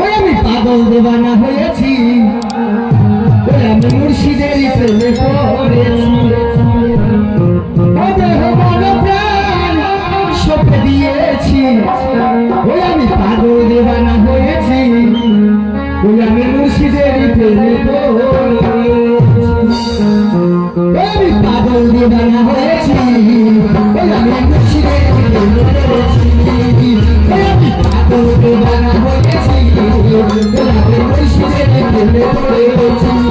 ওই আমি পাগল দেবানা হয়েছি। আমি মুর্শিদের প্রেমে পড়েছি। দিয়েছি। ওই আমি পাগল দেবানা হয়েছি। ওই আমি মুর্শিদের প্রেমে পড়েছি। আমি পাগল দেবানা হয়েছি। আমি মুর্শিদের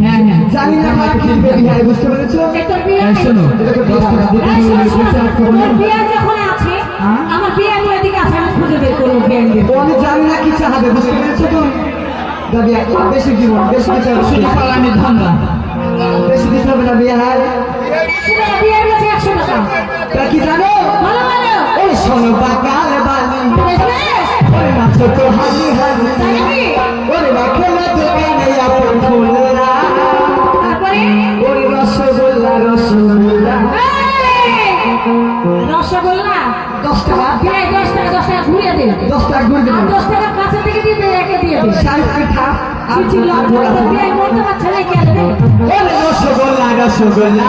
হ্যাঁ হ্যাঁ। জানি না কার কি বিহারে। বুঝতে পেরেছ? তোর বিয়ে এই শোনো। দশ টাকা দিতে এই শোন, হলে শোন, বিচার করো। না। তোমার বিয়ে যখন আছে হ্যাঁ? আমার আমি এদিকে আছে আমি খুঁজে বের করব বিয়ে আমি জানি না কি চাহাবে বুঝতে পেরেছ তো? দাবি বেশি দিব না, বেশি শুধু পালানি ধান্দা বেশি দিতে হবে না বিহার। একশো টাকা। কি জানো? ভালো ভালো। শোনো বালি মাছ তো হালি রসগোল্লা। দশ টাকা। বিয়ে দশ টাকা দশ টাকা ঘুরিয়ে দিন দশ টাকা দশ টাকা কাছে থেকে দিয়ে একে দিয়ে পিঠা রসগোল্লা।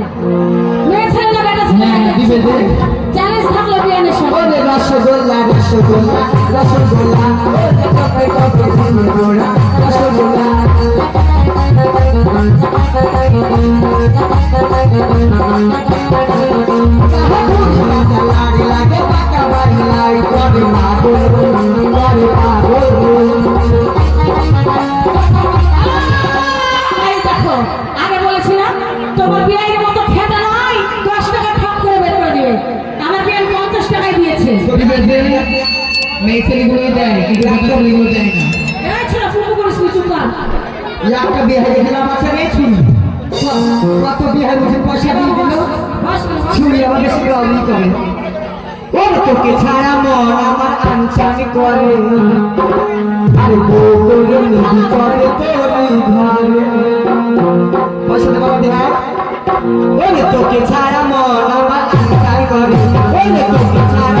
চ্যালেঞ্জ থাকল বিয়ানের সঙ্গে ওরে রসগোল্লা রসগোল্লা রসগোল্লা কপে ঝিনে গোড়া রসগোল্লা লাগে লাগে না। এই করিস চুপ কর। একটা ছুরি। কত পয়সা দিয়ে দিল। ছুরি করে ওর তোকে ছাড়া মন আমার করে। আরে বউ করে নিবি করে তোর ঘরে। পয়সা দে বাবা দেহা তোকে ছাড়া মন আমার আনচান করে। ওরে তোকে ছাড়া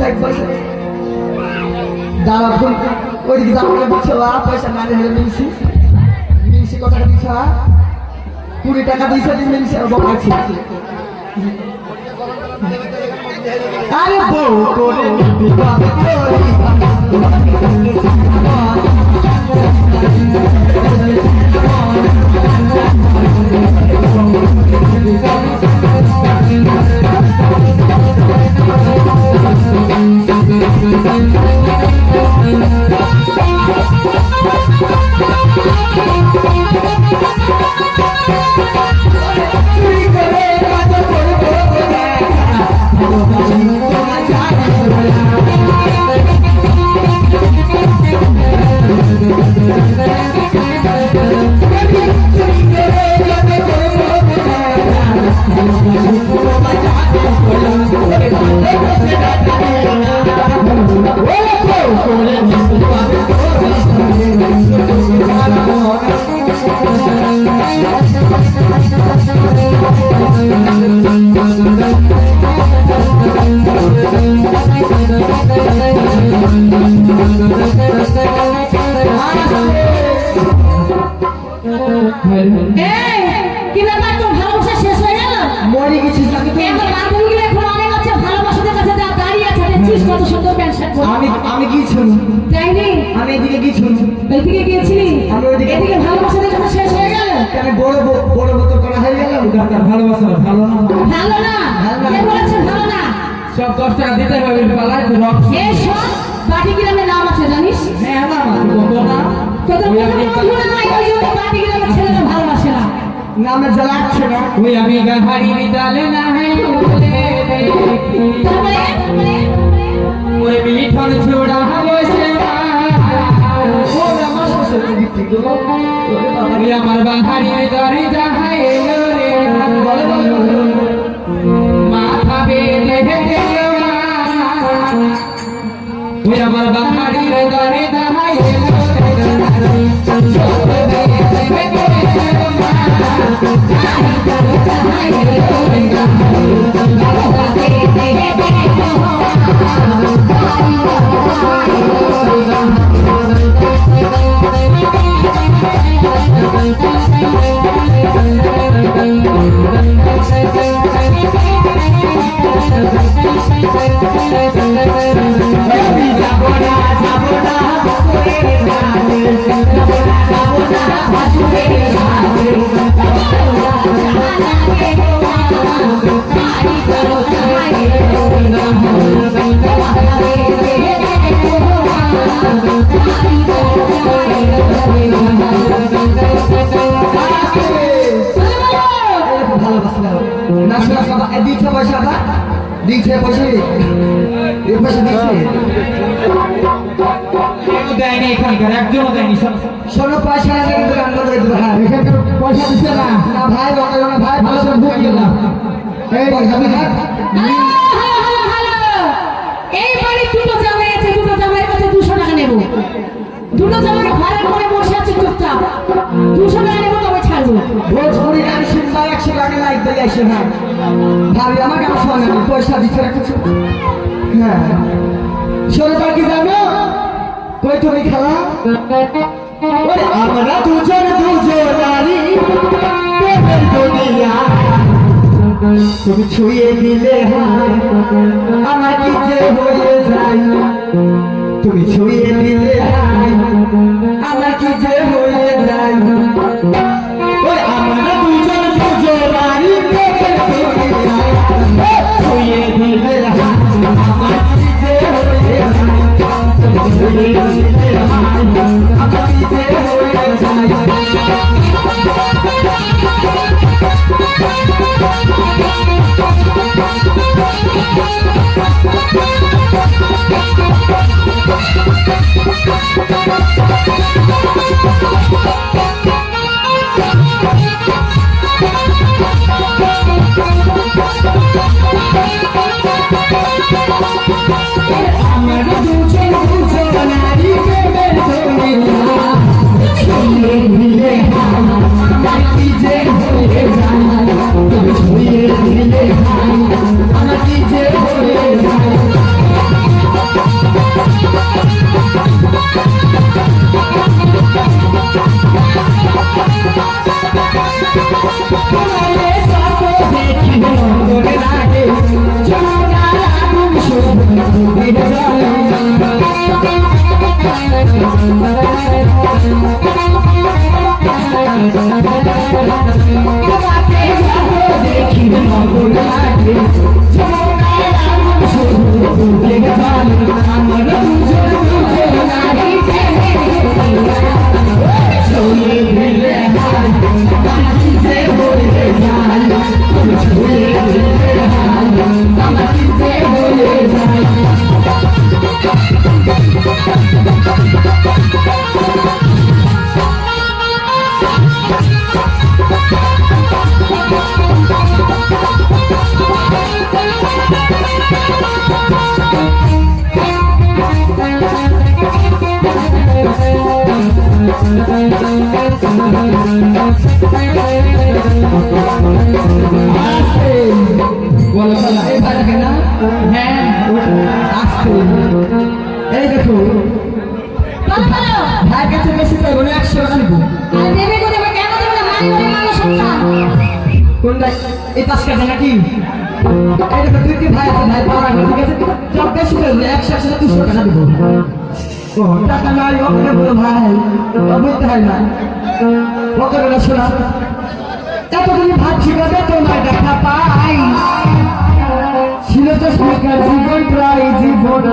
মনে হচ্ছে একবার দাঁড়া ফোন ওইদিকে যাব না বা পয়সা না হলে মিলছি মিলছি কত টাকা হ্যাঁ? আছে আরে বউ করে বিপদ কবে এই কত সুন্দর প্যান্ট শার্ট আমি আমি কি শুনি যাইনি? আমি এদিকে কি শুনি ওইদিকে গিয়েছিলি? আমি ওইদিকে- এদিকে ভালোবাসাদের কাছে শেষ হয়ে গেল। কেন বড় ব- বড় করা হয়ে গেল? ডাক্তার ভালোবাসা ভালো না। ভালো না। কে বলেছে ভালো না? সব দশ টাকা দিতে হবে পালায় তো রক্ত। এই সব? বাটি গ্রামের নাম আছে জানিস? হ্যাঁ না না বলব না। তোদের বন্ধুরা নাই ওই জন্য বাটি গ্রামের ছেলেরা ভালোবাসে না। নামে জ্বালাচ্ছে না। ওই আমি গাহারি ডালে না হয় মিঠন ছোড়া বসে আমার শ্বশুর দিদি গো ওরে বাবা ওই আমার বাহারি দরে যাহাই এলো রে। মাথা বেঁধে গেল আমার বাহারি দরে যাহাই এলো আমি দেয়নি এখানকার একজনও দেয়নি শোনো। পয়সা না কিন্তু রান্না করে দেবো হ্যাঁ এখানকার পয়সা দিচ্ছে না। না ভাই বকা না ভাই ভালো ভালো করে ঢুকিয়ে দাও। এই পয়সা আমি হাত হ্যালো হ্যালো হ্যালো এই বাড়ি দুটো জামাই আছে দুটো জামাইয়ের কাছে দুশো টাকা নেব। দুটো জামাই ঘরের পরে বসে আছে চুপচাপ। দুশো টাকা নেব তবে ছাড়বো। ভোজপুরি গান দিয়ে আসে হ্যাঁ ভাবি গান শোনে না, পয়সা দিচ্ছে কিছু। হ্যাঁ। শোনো তার জানো? কই তুমি ছুঁয়ে দিলে তুমি ছুঁয়ে দিলে আমার কি যে হয়ে যায়। ছুঁয়ে বলো ভাইটাকে না হ্যাঁ আসতে এই দেখো ভাইয়ের কাছে বেশি পাইবো না একশো কোনটা এই কাটা নাকি এই তুই কি ভাই আছে ভাই পাওয়া ঠিক আছে সব বেশি পাইবো একশো একশো দুশো টাকা ভাই বুঝতে হয় না ওকে বলে শোনা এতদিন ভাবছি কবে তোমার দেখা পাই? ছিল তো সরকার জীবন প্রায় জীবন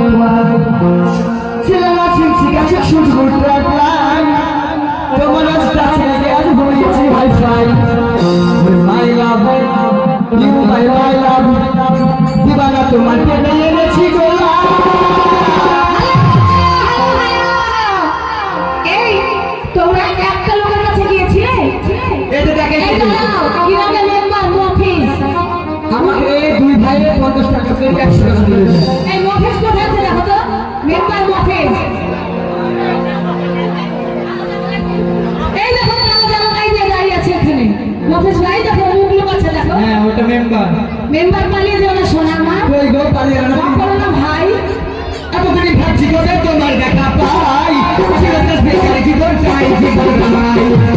ছিল না ছিলছি গাছে শুধু প্রাণ তোমার রাস্তা ছেড়ে আজ হয়েছি hi fi my love, you my my love. দিবানা তোমার পেটে এনেছি গোলা এই মফিস কোথায় আছে দেখো তো? মেম্বার মফিস এই দেখো জামা গায়ে দিয়ে দাঁড়িয়ে আছে এখানে। মফিস ভাই দেখো মুখ লোক আছে দেখো। হ্যাঁ ওটা মেম্বার। মেম্বার পালিয়ে যাও না সোনা মা। কই গো পালিয়ে না? করো না ভাই। এতদিন ভাবছি কবে তোমার দেখা পাই? ছিল তো বেকার জীবন চাই জীবন ছিল ছিছি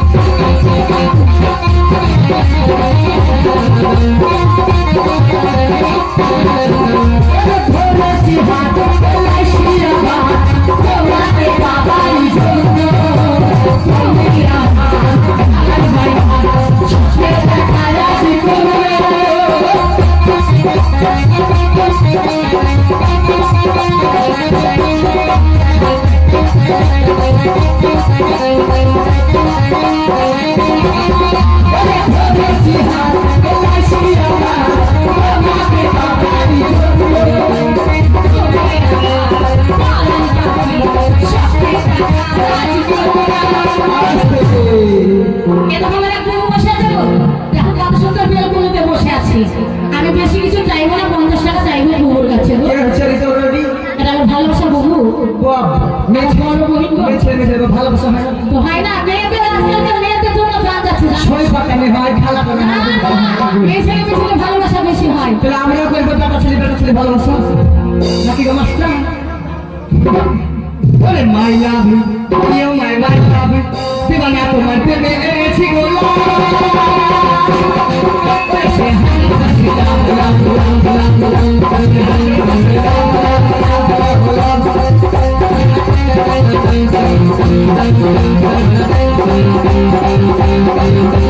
বহু ছেলে মেয়ে ছেলে ভালোবাসা হয় তো হয় না মেয়েদের আজকালকার মেয়েদের জন্য জান যাচ্ছে ছয় পাকানি হয় খেলা করে না, না, মেয়ে ছেলে মেয়ে ভালোবাসা বেশি হয় তাহলে আমরাও করব বেটা ছেলে বেটা ছেলে ভালোবাসা নাকি গো মাস্টার ওরে মাই love you my my love দিবানা তোমার প্রেমে এসেছি গো Thank you.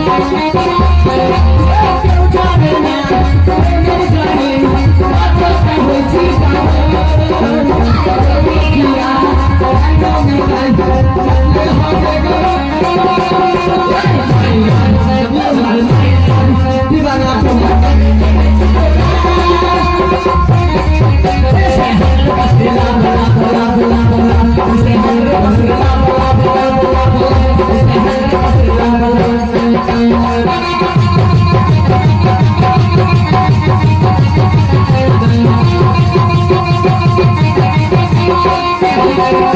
দিবানা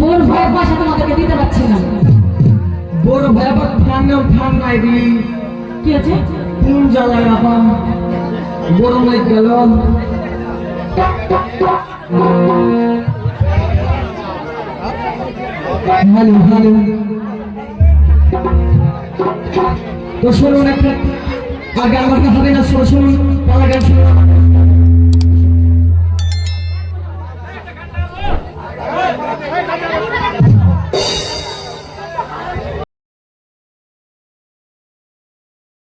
বোর ভয় পয়সা তোমাদেরকে দিতে পারছি না। বড় ভয়াবহ ফ্যান ফ্যান নাই দিলি। কি আছে? কোন জ্বালায় আপা গরম গেল হ্যালো তো শুনুন একটা আর গান হবে না শুনুন পালা গান শুনুন।